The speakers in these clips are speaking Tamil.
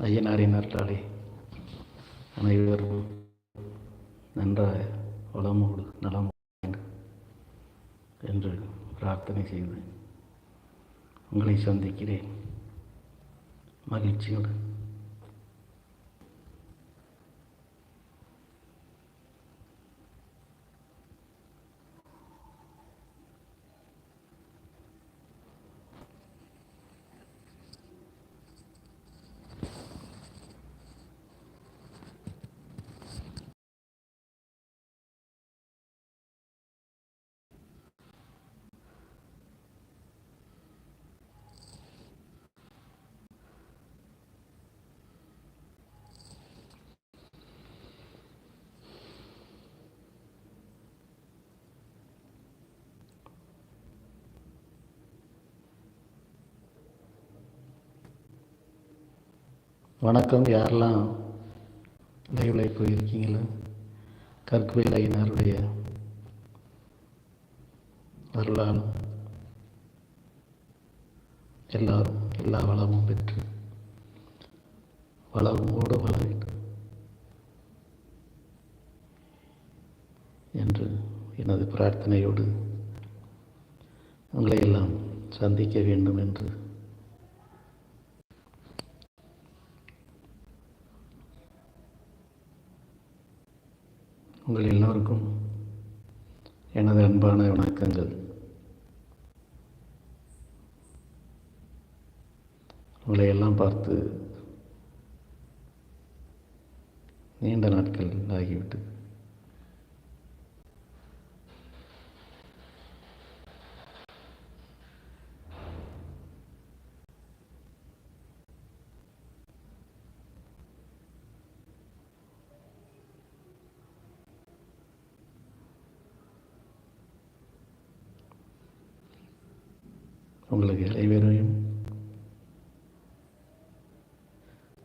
ஐயனாரின் அருளாலே. அனைவரும் நன்றாக வளமோடு நலமோடு என்று பிரார்த்தனை செய்து உங்களை சந்திக்கிறேன். மகிழ்ச்சியோடு. வணக்கம். யாரெல்லாம் லைவில் போயிருக்கீங்களோ கற்குவேல் ஐயனாருடைய அருளாலும் எல்லாரும் எல்லா வளமும் பெற்று வளமோடு வாழ என்று எனது பிரார்த்தனையோடு உங்களை எல்லாம் சந்திக்க வேண்டும் என்று உங்கள் எல்லோருக்கும் எனது அன்பான வணக்கங்கள். உங்களை எல்லாம் பார்த்து நீண்ட நாட்கள் ஆகிவிட்டது. உங்களுக்கு அனைவரையும்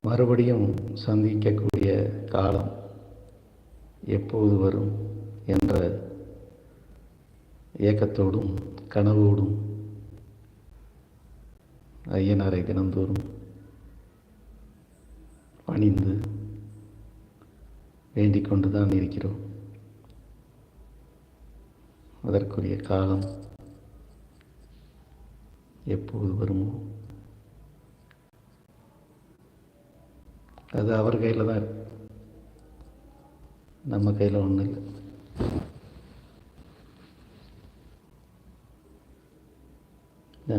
மறுபடியும் சந்திக்கக்கூடிய காலம் எப்போது வரும் என்ற ஏக்கத்தோடும் கனவோடும் ஐயனாரை தினந்தோறும் பணிந்து வேண்டிக் கொண்டு தான் இருக்கிறோம். அதற்குரிய காலம் எப்போது வருமோ? அது அவர் கையில் தான் இருக்கு. நம்ம கையில் ஒன்றும் இல்லை. ஆ.